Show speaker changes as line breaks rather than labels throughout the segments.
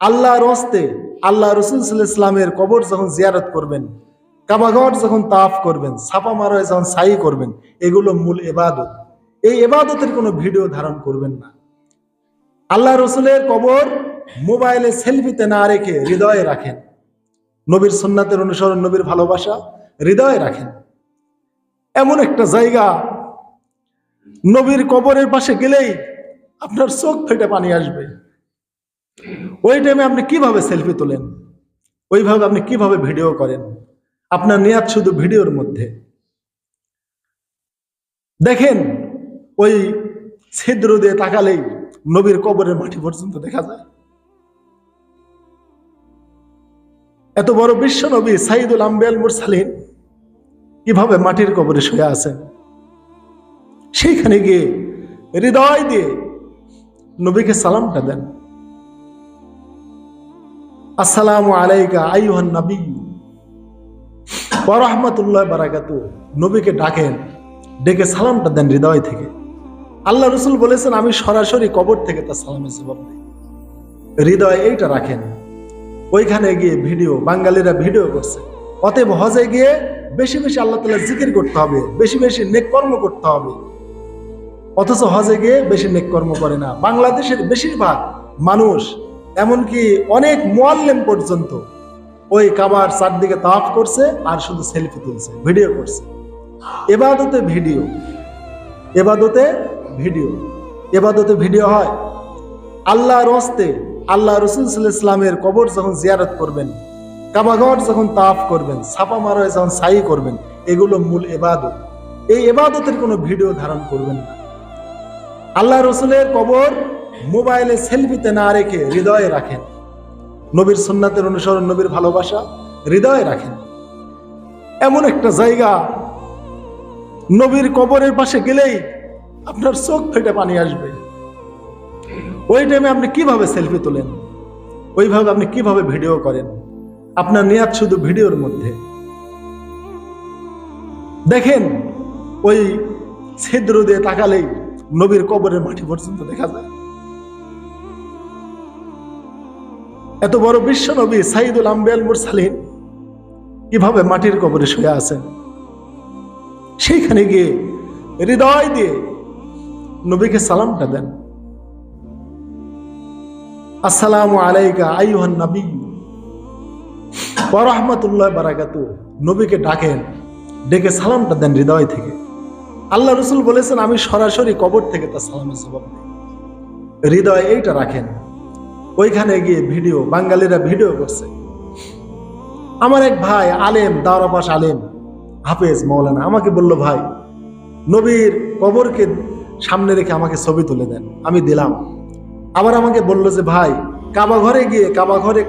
আল্লাহর হস্তে আল্লাহ রসুল ইসলামের কবর যখন জিয়ারত করবেন, কাবাঘর যখন তাফ করবেন ছাপা মারায় যখন সাই করবেন, এগুলো মূল এবাদত এই এবাদতের কোনো ভিডিও ধারণ করবেন না। আল্লাহ রসুলের কবর মোবাইলে সেলফিতে না রেখে হৃদয়ে রাখেন। নবীর সুন্নাতের অনুসরণ, নবীর ভালোবাসা হৃদয়ে রাখেন। এমন একটা জায়গা, নবীর কবরের পাশে গেলেই আপনার চোখ ফেটে পানি আসবে। ওই টাইমে আপনি কীভাবে সেলফি তোলেন? ওইভাবে আপনি কীভাবে ভিডিও করেন? আপনার নিয়াত শুধু ভিডিওর মধ্যে। দেখেন, ওই ছিদ্র দিয়ে তাকালেই নবীর কবরের মাটি পর্যন্ত দেখা যায়। এত বড় বিশ্ব নবী সাইদুল আম্বিয়াল মুরসালিন কীভাবে মাটির কবরে শুয়ে আছেন? সেইখানে গিয়ে হৃদয় দিয়ে নবীকে সালামটা দেন। আসসালামু আলাইকা আইয়ুহান নবী রাহমাতুল্লাহ বারাকাতু নবীকে ডাকেন, ডেকে সালামটা দেন হৃদয় থেকে। আল্লাহ রসুল বলেছেন, আমি সরাসরি কবর থেকে তার সালামের জবাব দিই। হৃদয় এইটা রাখেন। ওইখানে গিয়ে ভিডিও, বাঙালিরা ভিডিও করছে। অতএব হজে গিয়ে বেশি বেশি আল্লাহ তালা জিকির করতে হবে, বেশি বেশি নেক কর্ম করতে হবে। অথচ হজে গিয়ে বেশি নেক কর্ম করে না। বাংলাদেশের বেশিরভাগ মানুষ এমনকি অনেক মোয়াল্লেম পর্যন্ত ওই কাবার চারদিকে তাফ করছে আর শুধু সেলফি তুলছে, ভিডিও করছে। এবাদতে ভিডিও এবাদতে ভিডিও এবাদতে ভিডিও হয়। আল্লাহর হস্তে আল্লাহ রসুল ইসলামের কবর যখন জিয়ারত করবেন, কাবাঘর যখন তাফ করবেন ছাপা মারায় যখন সাই করবেন, এগুলো মূল এবাদত। এই এবাদতের কোনো ভিডিও ধারণ করবেন না। আল্লাহ রসুলের কবর মোবাইলে সেলফিতে না রেখে হৃদয়ে রাখেন। নবীর সুন্নাতের অনুসরণ, নবীর ভালোবাসা হৃদয়ে রাখেন। এমন একটা জায়গা, নবীর কবরের পাশে গেলেই আপনার চোখ ফেটে পানি আসবে। ওই টাইমে আপনি কীভাবে সেলফি তোলেন? ওইভাবে আপনি কীভাবে ভিডিও করেন? আপনার নিয়াত শুধু ভিডিওর মধ্যে। দেখেন, ওই ছিদ্র দিয়ে তাকালেই নবীর কবরের মাটি পর্যন্ত দেখা যায়। এত বড় বিশ্ব নবী সাইদুল আম্বিয়াল মুরসালিন কীভাবে মাটির কবরে শুয়ে আছেন? সেইখানে গিয়ে হৃদয় দিয়ে নবীকে সালামটা দেন। আসসালামু আলাইকা আইয়ুহান নবী। রাহমাতুল্লাহ বারাকাতু। নবীকে ডাকেন, ডেকে সালামটা দেন হৃদয় থেকে। আল্লাহ রসুল বলেছেন, আমি সরাসরি কবর থেকে তার সালামের জবাব দিই। হৃদয় এইটা রাখেন। ওইখানে গিয়ে ভিডিও, বাঙালিরা ভিডিও করছে। আমার এক ভাই আলেম দাওরাপাস আলেম, হাফেজ মৌলানা আমাকে বলল, ভাই, নবীর কবরকে সামনে রেখে আমাকে ছবি তুলে দেন, আমি দিলাম। আবার আমাকে বলল যে, ভাই, কাবা ঘরে গিয়ে, কাবা ঘরে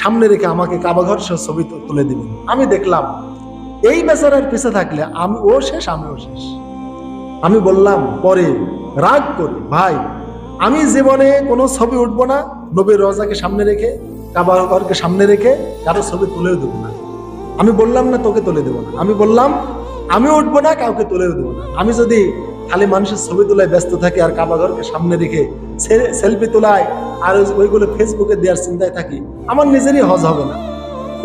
সামনে রেখে আমাকে কাবা ঘর সহ ছবি তুলে দিবেন। আমি দেখলাম, এই বেচারার পিছে থাকলে আমি, ও শেষ, আমিও শেষ। আমি বললাম, পরে রাগ করি, ভাই, আমি জীবনে কোনো ছবি উঠবো না নবীর রজাকে সামনে রেখে, কাবা ঘরকে সামনে রেখে কারও ছবি তুলেও দেবো না। আমি বললাম না তোকে তুলে দেবো না। আমি বললাম, আমি উঠবো না, কাউকে তুলেও দেবো না। আমি যদি খালি মানুষের ছবি তোলায় ব্যস্ত থাকি আর কাবা ঘরকে সামনে রেখে সেলফি তোলায় আর ওই- ওইগুলো ফেসবুকে দেওয়ার চিন্তায় থাকি, আমার নিজেরই হজ হবে না।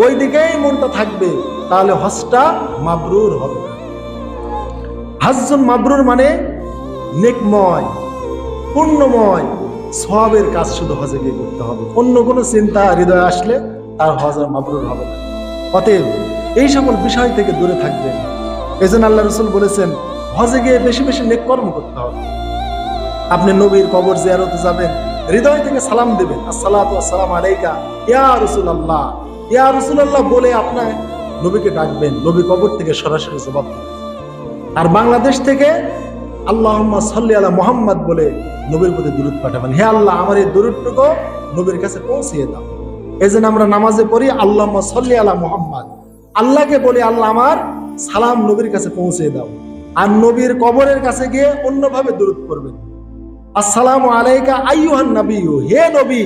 ওই দিকেই মনটা থাকবে, তাহলে হজটা মাবরুর হবে না। হাজুন মাবরুর মানে নেকময় পূর্ণময় সবের কাজ শুধু হজে গিয়ে করতে হবে। অন্য কোনো চিন্তা হৃদয়ে আসলে তার হজ মাবরুর হবে না। অতএব এই সকল বিষয় থেকে দূরে থাকবেন এই জন্য আল্লাহ রসুল বলেছেন, হজে গিয়ে বেশি বেশি নেক কর্ম করতে হবে। আপনি নবীর কবর জিয়ারতে যাবেন, হৃদয় থেকে সালাম দেবেন। আসসালাতু আসসালাম আলাইকা, ইয়া রসুল আল্লাহ ইয়া রসুল আল্লাহ বলে আপনার নবীকে ডাকবেন। নবী কবর থেকে সরাসরি জবাব আর বাংলাদেশ থেকে আল্লাহ সাল্লি আলা মোহাম্মদ বলে নবীর প্রতি দূরত পাঠাবেন। হে আল্লাহ, আমার এই দূরটুকু নবীর কাছে পৌঁছিয়ে দাও। এই জন্য আমরা নামাজে পড়ি আল্লাহ সাল্লি আলা মোহাম্মদ। আল্লাহকে বলি, আল্লাহ আমার সালাম নবীর কাছে পৌঁছে দাও। আর নবীর কবরের কাছে গিয়ে অন্যভাবে দূরত করবেন আসসালামু আলাইকা আইয়ুহান নবী হে নবী,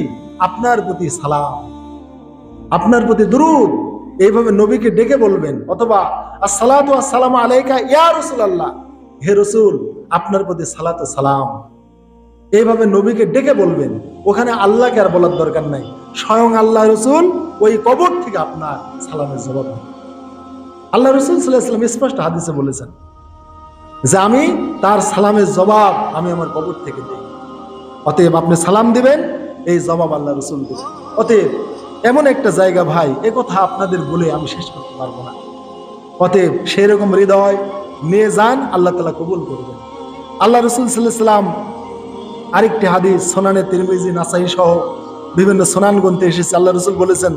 আপনার প্রতি সালাম। আপনার প্রতি দুরুদ। এইভাবে নবীকে ডেকে বলবেন। অথবা আসসালামু আলাইকা ইয়া রসুল আল্লাহ হে রসুল আপনার প্রতি সালাতু সালাম। এইভাবে নবীকে ডেকে বলবেন, ওখানে আল্লাহকে আর বলার দরকার নাই। স্বয়ং আল্লাহ রসুল, ওই কবর থেকে আপনার সালামের জবাব আল্লাহ রসুল সাল্লাহ সাল্লাম স্পষ্ট হাদিসে বলেছেন যে আমি তার সালামের জবাব আমি আমার কবর থেকে দিই। অতএব আপনি সালাম দিবেন, এই জবাব আল্লাহ রসুল দেবেন। অতএব এমন একটা জায়গা ভাই, এ কথা আপনাদের বলে আমি শেষ করতে পারব না। অতএব সেই রকম হৃদয়, নিয়ে যান, আল্লাহ তালা কবুল করবেন। আল্লাহ রসুল সাল্লাম আরেকটি হাদিস, সোনানে তিরমিজি, নাসাই সহ বিভিন্ন সোনান গ্রন্থে এসেছে। আল্লাহ রসুল বলেছেন,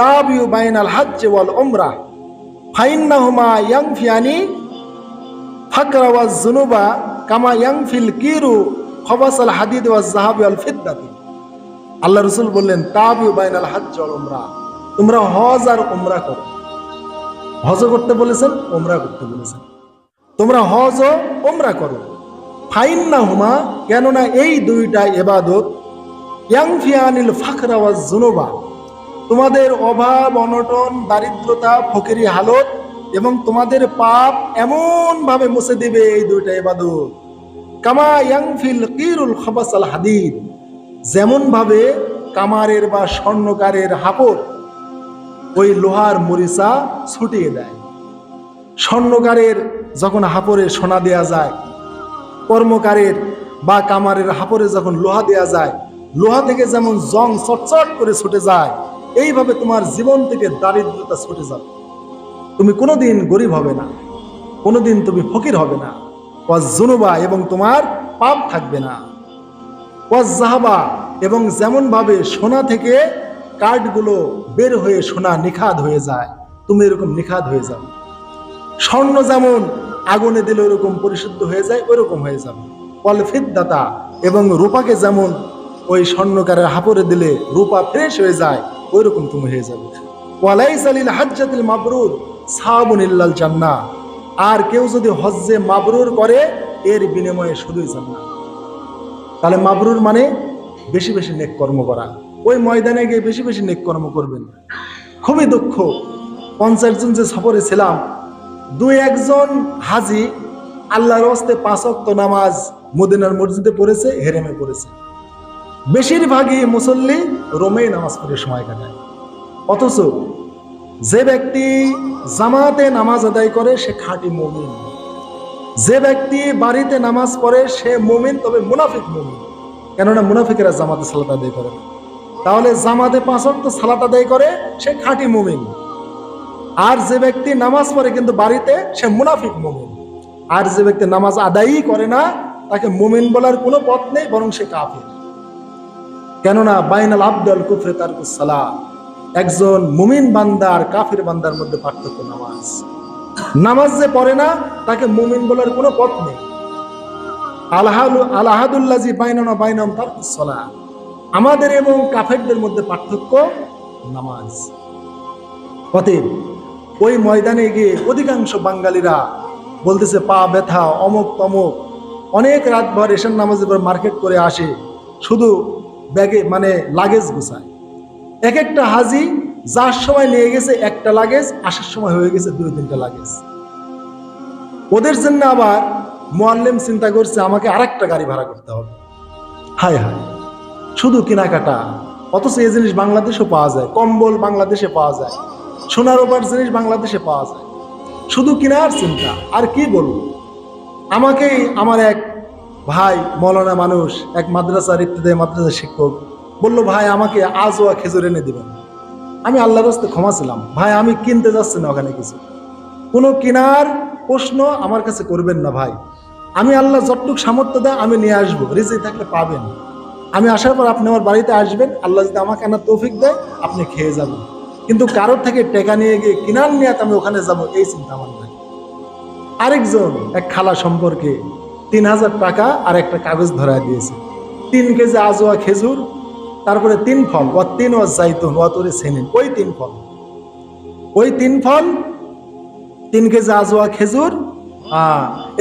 তাবিউ বাইন আল হাজ্জে ওয়াল ওমরা ফাইন্নাহুমা ইয়াংফিয়ানি ফাকরা ওয়াজ জুনুবা কামা ইয়াংফিল কিরু খবাস আল হাদিদ ওয়াজ জাহাবি আল ফিদ্দাতি। আল্লাহ রসুল বললেন, তাবিউ বাইন আল হাজ্জ ওয়াল ওমরা তোমরা হজ আর ওমরা করো। হজ করতে বলেছেন ওমরা করতে বলেছেন। তোমরা হজ ও ওমরা করো। ফাইন না হুমা কেননা এই দুইটা এবাদত ইয়াংফিয়ানিল ফাকরা ওয়াজ জুনুবা। তোমাদের অভাব, অনটন, দারিদ্রতা, ফকিরি হালত এবং তোমাদের পাপ এমন ভাবে মুছে দিবে এই দুইটা এবাদত কামা ইয়াংফিল কিরুল খবাস আল হাদিদ যেমন ভাবে কামারের বা স্বর্ণকারের হাপড় ওই লোহার মরিচা ছুটিয়ে দেয়। স্বর্ণকারের যখন হাপড়ে সোনা দেয়া যায় কর্মকারের বা কামারের হাপড়ে যখন লোহা দেয়া যায়, লোহা থেকে যেমন জং চটচট করে ছুটে যায়, এইভাবে তোমার জীবন থেকে দারিদ্রতা ছুটে যাবে। তুমি কোনোদিন গরিব হবে না, কোনোদিন তুমি ফকির হবে না। ওয়াজ জুনুবা এবং তোমার পাপ থাকবে না। ওয়াজ জাহাবা এবং যেমনভাবে সোনা থেকে কাঠগুলো বের হয়ে সোনা নিখাদ হয়ে যায়, তুমি এরকম নিখাদ হয়ে যাবে। স্বর্ণ যেমন আগুনে দিলে ওরকম পরিশুদ্ধ হয়ে যায় ওইরকম হয়ে যাবে। দাতা এবং রূপাকে যেমন ওই স্বর্ণকারের হাপড়ে দিলে রূপা ফ্রেশ হয়ে যায় ওই রকম তুমি হয়ে যাবে। ওয়ালাইস আলিল হাজ্জাতিল মাবরুর, সাবুন ইল্লাল জান্নাহ। আর কেউ যদি হজ্জে মাবরুর করে, এর বিনিময়ে শুধুই জান্নাত। তাহলে মাবরুর মানে বেশি বেশি নেক কর্ম করা। ওই ময়দানে গিয়ে বেশি বেশি নেক কর্ম করবেন। খুবই দুঃখ। পঞ্চাশ জন যে সফরে ছিলাম দুই একজন হাজি আল্লাহর হস্তে পাঁচক্ত নামাজ মদিনার মসজিদে পড়েছে, হেরেমে পড়েছে। বেশিরভাগই মুসল্লি রোমে নামাজ পড়ে সময় কাটায়। অথচ যে ব্যক্তি জামাতে নামাজ আদায় করে, সে খাঁটি মমিন। যে ব্যক্তি বাড়িতে নামাজ পড়ে, সে মমিন, তবে মুনাফিক মমিন। কেননা মুনাফিকেরা জামাতে সালাত আদায় করে তাহলে জামাতে পাঁচক্ত সালাত আদায় করে, সে খাঁটি মমিন। আর যে ব্যক্তি নামাজ পড়ে কিন্তু বাড়িতে, সে মুনাফিক মুমিন। আর যে ব্যক্তি নামাজ আদায়ই করে না, তাকে মুমিন বলার কোনো পথ নেই, বরং সে কাফের। কেননা বাইনাল আব্দুল কুফরে তার সালা একজন মুমিন বান্দা আর কাফির বান্দার মধ্যে পার্থক্য নামাজ। নামাজ যে পড়ে না, তাকে মুমিন বলার কোনো পথ নেই। বাইনাম তার আমাদের এবং কাফেরদের মধ্যে পার্থক্য নামাজ। ওই ময়দানে গিয়ে অধিকাংশ বাঙালিরা বলতেছে, পা ব্যথা, অমক তমক। অনেক রাত ভর এশান নামাজের পর মার্কেট করে আসে, শুধু ব্যাগে মানে লাগেজ গুছায়। এক একটা হাজি যার সময় নিয়ে গেছে একটা লাগেজ, আসার সময় হয়ে গেছে দুই তিনটা লাগেজ। ওদের জন্য আবার মোয়াল্লেম চিন্তা করছে, আমাকে আরেকটা গাড়ি ভাড়া করতে হবে। হায় হায়, শুধু কেনাকাটা, অথচ এই জিনিস বাংলাদেশেও পাওয়া যায়, কম্বল বাংলাদেশে পাওয়া যায়। সোনার ওপার জিনিস বাংলাদেশে পাওয়া যায়। শুধু কেনার চিন্তা, আর কি বলব? আমাকেই আমার এক ভাই, মৌলানা মানুষ, এক মাদ্রাসার ইত্যাদি মাদ্রাসা শিক্ষক, বলল, ভাই, আমাকে আজোয়া খেজুর এনে দিবেন। আমি আল্লাহর রাস্তে ক্ষমা ছিলাম। ভাই, আমি কিনতে যাচ্ছি না ওখানে কিছু। কোনো কেনার প্রশ্ন আমার কাছে করবেন না, ভাই। আমি আল্লাহ যতটুক সামর্থ্য দেয়, আমি নিয়ে আসব। রিজি থাকলে পাবেন। আমি আসার পর আপনি আমার বাড়িতে আসবেন। আল্লাহ যদি আমাকে আনার তৌফিক দেয়, আপনি খেয়ে যাবেন। কিন্তু কারোর থেকে টেকা নিয়ে গিয়ে কিনার নিয়ে আমি ওখানে যাব, এই চিন্তা আমার নাই। আরেকজন এক খালা সম্পর্কে তিন হাজার টাকা আর একটা কাগজ ধরায় দিয়েছে। তিন কেজি আজোয়া খেজুর, তারপরে তিন ফল ও তিন ও জাইতুন ও তোরে সেনিন ওই তিন ফল। ওই তিন ফল, তিন কেজি আজোয়া খেজুর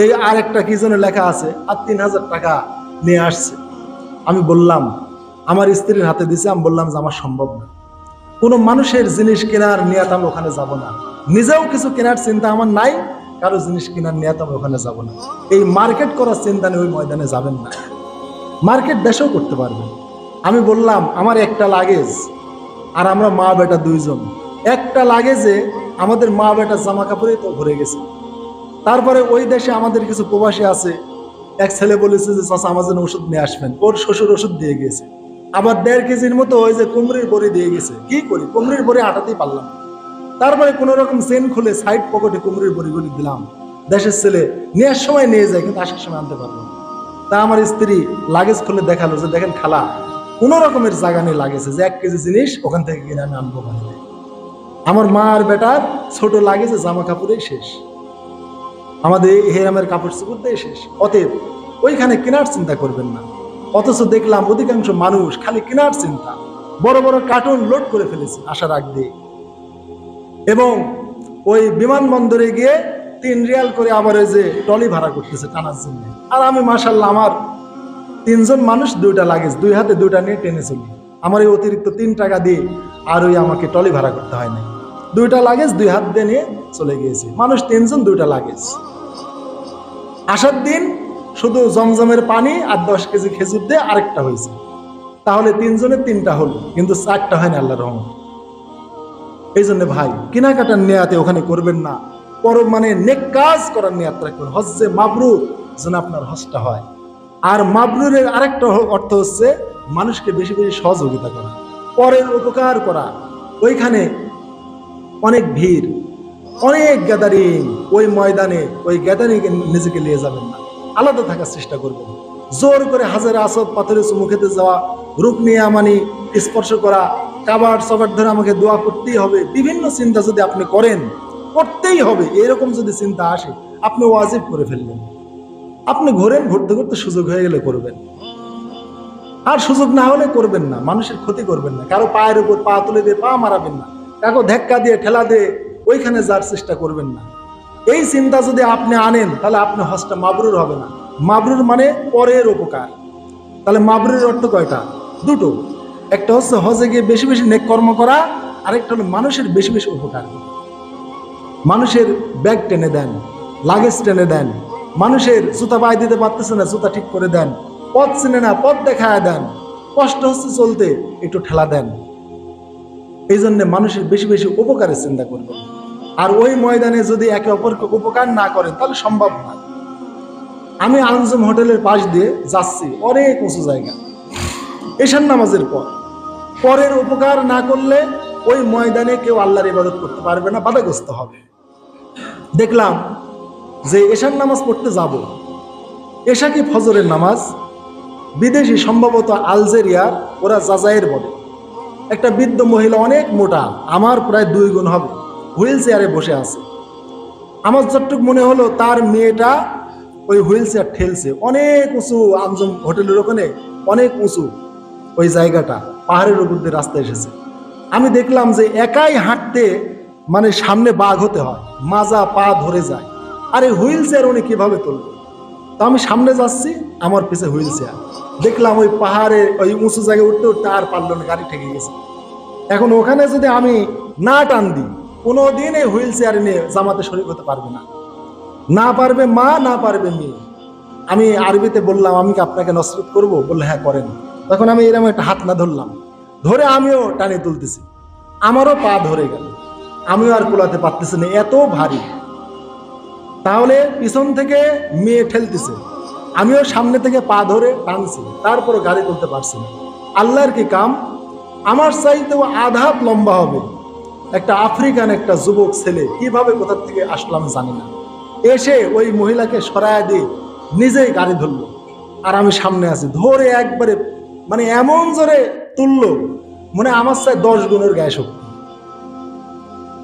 এই আর একটা কি যেন লেখা আছে, আর তিন হাজার টাকা নিয়ে আসছে। আমি বললাম, আমার স্ত্রীর হাতে দিছে, আমি বললাম যে আমার সম্ভব না। কোনো মানুষের জিনিস কেনার নিয়াত আমি ওখানে যাব না। নিজেও কিছু কেনার চিন্তা আমার নাই, কারও জিনিস কেনার নিয়াত আমি ওখানে যাব না। এই মার্কেট করার চিন্তা নিয়ে ওই ময়দানে যাবেন না। মার্কেট দেশেও করতে পারবেন। আমি বললাম, আমার একটা লাগেজ আর আমরা মা বেটা দুইজন। একটা লাগেজে আমাদের মা বেটা জামা কাপড়ে তো ভরে গেছে। তারপরে ওই দেশে আমাদের কিছু প্রবাসী আছে। এক ছেলে বলেছে যে চাষা আমার জন্য ওষুধ নিয়ে আসবেন। ওর শ্বশুর ওষুধ দিয়ে গিয়েছে। আবার দেড় কেজির মতো ওই যে কুমড়ির বড়ি দিয়ে গেছে। কি করি? কুমড়ির বড়ি আটাতেই পারলাম তারপরে কোন রকম চেন খুলে সাইড পকেটে কুমড়ির বড়িগুলি দিলাম। দেশের ছেলে নেওয়ার সময় নিয়ে যায়, কিন্তু আসার সময় আনতে পারব তা আমার স্ত্রী লাগেজ খুলে দেখাল যে, দেখেন খালা, কোন রকমের জায়গা নিয়ে লাগেছে যে এক কেজি জিনিস ওখান থেকে কিনে আমি আনব বাড়িতে। আমার মা আর বেটার ছোট লাগেছে জামা কাপড়েই শেষ। আমাদের হেরামের কাপড় চোপড় দিয়ে শেষ। অতএব ওইখানে কেনার চিন্তা করবেন না। অথচ দেখলাম অধিকাংশ মানুষ খালি কেনার চিন্তা। বড় বড় কার্টুন লোড করে ফেলেছে আগ দিয়ে। এবং ওই বিমানবন্দরে গিয়ে তিন রিয়াল করে আবার ওই যে টলি ভাড়া করতেছে টানার জন্য। আর আমি মাসাল্লাহ আমার তিনজন মানুষ দুইটা লাগেজ, দুই হাতে দুইটা নিয়ে টেনে চলি। আমার এই অতিরিক্ত তিন টাকা দিয়ে আর ওই আমাকে টলি ভাড়া করতে হয় না দুইটা লাগেজ দুই হাত দিয়ে নিয়ে চলে গিয়েছে। মানুষ তিনজন দুইটা লাগেজ। আসার দিন শুধু জমজমের পানি আর দশ কেজি খেজুর দিয়ে আরেকটা হয়েছে। তাহলে তিনজনের তিনটা হলো, কিন্তু চারটা হয় না আল্লাহ রহমত। এই জন্য ভাই, কেনাকাটার নেয়াতে ওখানে করবেন না। পর মানে নেক কাজ করার নেয়াত রাখবেন। হজ্জে মাবরুর যেন আপনার হজটা হয়। আর মাবরুরের আরেকটা অর্থ হচ্ছে মানুষকে বেশি বেশি সহযোগিতা করা। পরের উপকার করা। ওইখানে অনেক ভিড়, অনেক গ্যাদারিং ওই ময়দানে, ওই গ্যাদারিং নিজেকে নিয়ে যাবেন না। আলাদা থাকার চেষ্টা করবেন জোর করে হাজারে আসদ পাথরে চুমু খেতে যাওয়া, রূপ নিয়ে আমানি স্পর্শ করা কাবার সবার ধরে আমাকে দোয়া করতেই হবে। বিভিন্ন চিন্তা যদি আপনি করেন, করতেই হবে। এরকম যদি চিন্তা আসে, আপনি ওয়াজিব করে ফেলবেন। আপনি ঘোরেন, ঘুরতে ঘুরতে সুযোগ হয়ে গেলে করবেন। আর সুযোগ না হলে করবেন না। মানুষের ক্ষতি করবেন না। কারও পায়ের উপর পা তুলে দিয়ে পা মারাবেন না। কারও ধাক্কা দিয়ে, ঠেলা দিয়ে ওইখানে যার চেষ্টা করবেন না। এই চিন্তা যদি আপনি আনেন, তাহলে আপনি হজটা মাবরুর হবে না। মাবরুর মানে পরের উপকার। তাহলে মাবরুর অর্থ কয়টা? দুটো। একটা হচ্ছে হজে গিয়ে বেশি বেশি নেক কর্ম করা, আরেকটা হলো মানুষের বেশি বেশি উপকার। মানুষের ব্যাগ টেনে দেন, লাগেজ টেনে দেন, মানুষের জুতা পায়ে দিতে পারতেছে না, জুতা ঠিক করে দেন, পথ চিনে না, পথ দেখায় দেন, কষ্ট হচ্ছে চলতে, একটু ঠেলা দেন। এই জন্য মানুষের বেশি বেশি উপকারের চিন্তা করবেন। আর ওই ময়দানে যদি একে অপরকে উপকার না করে, তাহলে সম্ভব না। আমি আনজুম হোটেলের পাশ দিয়ে যাচ্ছি, অনেক উঁচু জায়গা। এশান নামাজের পর। পরের উপকার না করলে ওই ময়দানে কেউ আল্লাহর ইবাদত করতে পারবে না, বাধাগ্রস্ত হবে। দেখলাম যে এশার নামাজ পড়তে যাব। এশা কি ফজরের নামাজ? বিদেশি সম্ভবত আলজেরিয়ার, ওরা জাজাইর বলে। একটা বৃদ্ধ মহিলা অনেক মোটা, আমার প্রায় দুই গুণ হবে। হুইল চেয়ারে বসে আছে। আমার যতটুকু মনে হলো, তার মেয়েটা ওই হুইল চেয়ার ঠেলছে। অনেক উঁচু, আমজম হোটেলের ওখানে অনেক উঁচু ওই জায়গাটা, পাহাড়ের উপর দিয়ে রাস্তা এসেছে। আমি দেখলাম যে একাই হাঁটতে মানে সামনে বাঘ হতে হয়, মাজা পা ধরে যায়। আর এই হুইল চেয়ার উনি কীভাবে তুলবে? তো আমি সামনে যাচ্ছি, আমার পিছে হুইল চেয়ার। দেখলাম ওই পাহাড়ে ওই উঁচু জায়গায় উঠতে উঠতে আর পারল না, গাড়ি ঠেকে গেছে। এখন ওখানে যদি আমি না টান দিই কোনোদিন এই হুইল চেয়ার নিয়ে জামাতে শরীর হতে পারবে না। না পারবে মা, না পারবে মেয়ে। আমি আরবিতে বললাম, আমি কি আপনাকে নসরত করব? বললে হ্যাঁ করেন। তখন আমি এরকম একটা হাত না ধরলাম। ধরে আমিও টানে তুলতেছি। আমারও পা ধরে গেল। আমিও আর কোলাতে পারতেছি না, এত ভারী। তাহলে পিছন থেকে মেয়ে ঠেলতেছে। আমিও সামনে থেকে পা ধরে টানছি তারপর গাড়ি তুলতে পারছি না। আল্লাহর কি কাম? আমার চাইতেও আধাত লম্বা হবে। একটা আফ্রিকান একটা যুবক ছেলে, কীভাবে কোথা থেকে আসলো আমি জানি না। এসে ওই মহিলাকে সরায় দিয়ে নিজেই গাড়ি ধরলো। আর আমি সামনে আছি, ধরে একবারে মানে এমন জোরে তুললো মানে আমার চাই দশ গুণের গায়ে শক্তি।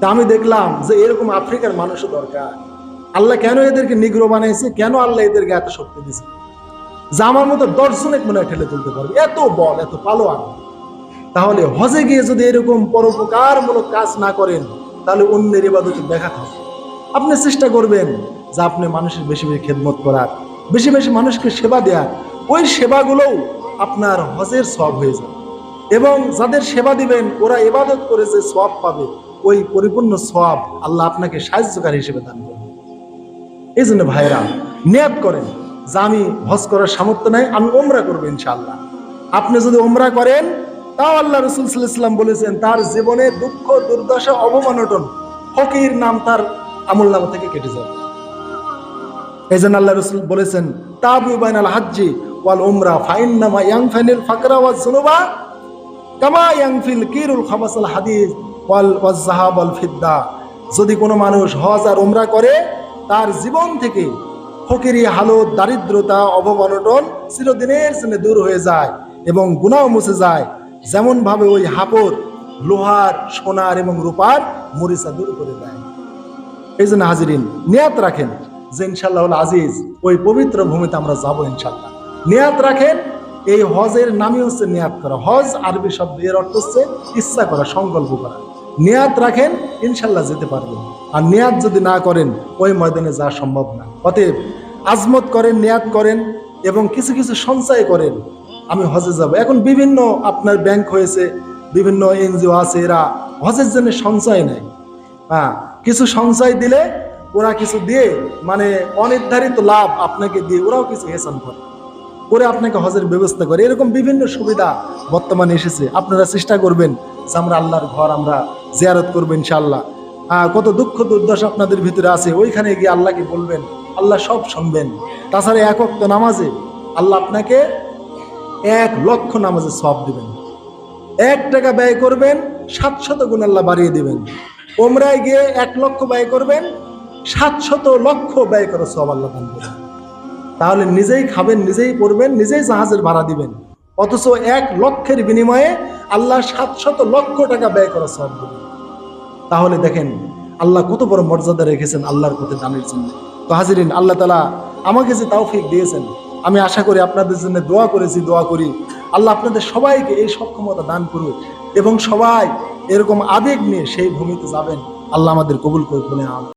তা আমি দেখলাম যে এরকম আফ্রিকার মানুষও দরকার। আল্লাহ কেন এদেরকে নিগ্র বানাইছে কেন আল্লাহ এদেরকে এত শক্তি দিয়েছে? যে আমার মতো দর্শনে মনে হয় ঠেলে তুলতে পারবে। এত বল, এত পালোয়ান। তাহলে হজে গিয়ে যদি এরকম পরোপকারমূলক কাজ না করেন, তাহলে অন্যের ইবাদতে ব্যাঘাত হবে আপনি চেষ্টা করবেন যে আপনি মানুষের বেশি বেশি খেদমত করার, বেশি বেশি মানুষকে সেবা দেওয়ার ওই সেবাগুলোও আপনার হজের সব হয়ে যাবে। এবং যাদের সেবা দিবেন, ওরা ইবাদত করে যে সব পাবে, ওই পরিপূর্ণ সব আল্লাহ আপনাকে সাহায্যকারী হিসেবে দান করবে। এই জন্য ভাইরা নিয়াত করেন যে আমি হজ করার সামর্থ্য নাই, আমি ওমরা করব ইনশাআল্লাহ। আপনি যদি ওমরা করেন তাও আল্লাহ রসুল সাল্লাম বলেছেন, তার জীবনে দুঃখ, দুর্দশা অবমানটন ফকির নাম তার আমল নামা থেকে কেটে যাবে এই জন্য আল্লাহ রসুল বলেছেন, তাবু বাইনাল হাজ্জি ওয়াল উমরা ফাইন নামা ইয়াং ফাইনিল ফাকরা ওয়াজ জুনুবা কামা ইয়াংফিল কিরুল খাবাসাল হাদিস ওয়াল ওয়াজাহাব ওয়াল ফিদ্দা। যদি কোনো মানুষ হজ আর উমরা করে, তার জীবন থেকে ফকিরি, হালত, দারিদ্রতা অবমানটন চিরদিনের জন্য দূর হয়ে যায় এবং গুণাও মুছে যায়। যেমন ভাবে ওই হাপর লোহার, সোনার এবং রূপার মরিচা দূর করে দেয়। এই জন্য হাজিরিন, নিয়াত রাখেন যে ইনশাল্লাহ আজিজ ওই পবিত্র ভূমিতে আমরা যাব ইনশাল্লাহ নিয়াত রাখেন, এই হজের নামই হচ্ছে নিয়াত করা। হজ আরবি শব্দ, এর অর্থ হচ্ছে ইচ্ছা করা, সংকল্প করা। নিয়াত রাখেন ইনশাল্লাহ যেতে পারবেন। আর নিয়াত যদি না করেন, ওই ময়দানে যাওয়া সম্ভব না। অতএব আজমত করেন, নিয়াত করেন এবং কিছু কিছু সঞ্চয় করেন আমি হজে যাব। এখন বিভিন্ন আপনার ব্যাংক হয়েছে, বিভিন্ন এনজিও আছে, এরা হজের জন্য সঞ্চয় নেয়। হ্যাঁ কিছু সঞ্চয় দিলে ওরা কিছু দিয়ে মানে অনির্ধারিত লাভ আপনাকে দিয়ে ওরাও কিছু হেসান করে। করে আপনাকে হজের ব্যবস্থা করে। এরকম বিভিন্ন সুবিধা বর্তমানে এসেছে। আপনারা চেষ্টা করবেন যে আমরা আল্লাহর ঘর আমরা জিয়ারত করব হ্যাঁ কত দুঃখ দুর্দশা আপনাদের ভিতরে আছে। ওইখানে গিয়ে আল্লাহকে বলবেন, আল্লাহ সব শুনবেন। তাছাড়া একক নামাজে আল্লাহ আপনাকে এক লক্ষ নামাজে সব দিবেন। এক টাকা ব্যয় করবেন, সাতশত গুণ আল্লাহ বাড়িয়ে দিবেন। ওমরায় গিয়ে এক লক্ষ ব্যয় করবেন, সাতশত লক্ষ ব্যয় করে সব আল্লাহ দান করবেন। তাহলে নিজেই খাবেন, নিজেই পড়বেন, নিজেই জাহাজের ভাড়া দিবেন। অথচ এক লক্ষের বিনিময়ে আল্লাহ সাতশত লক্ষ টাকা ব্যয় করা সব দেবেন। তাহলে দেখেন, আল্লাহ কত বড় মর্যাদা রেখেছেন আল্লাহর পথে দানের জন্য। তো হাজিরিন, আল্লাহ তালা আমাকে যে তাওফিক দিয়েছেন আমি আশা করি আপনাদের জন্য দোয়া করেছি, দোয়া করি। আল্লাহ আপনাদের সবাইকে এই সক্ষমতা দান করুক এবং সবাই এরকম আবেগ নিয়ে সেই ভূমিতে যাবেন। আল্লাহ আমাদের কবুল করে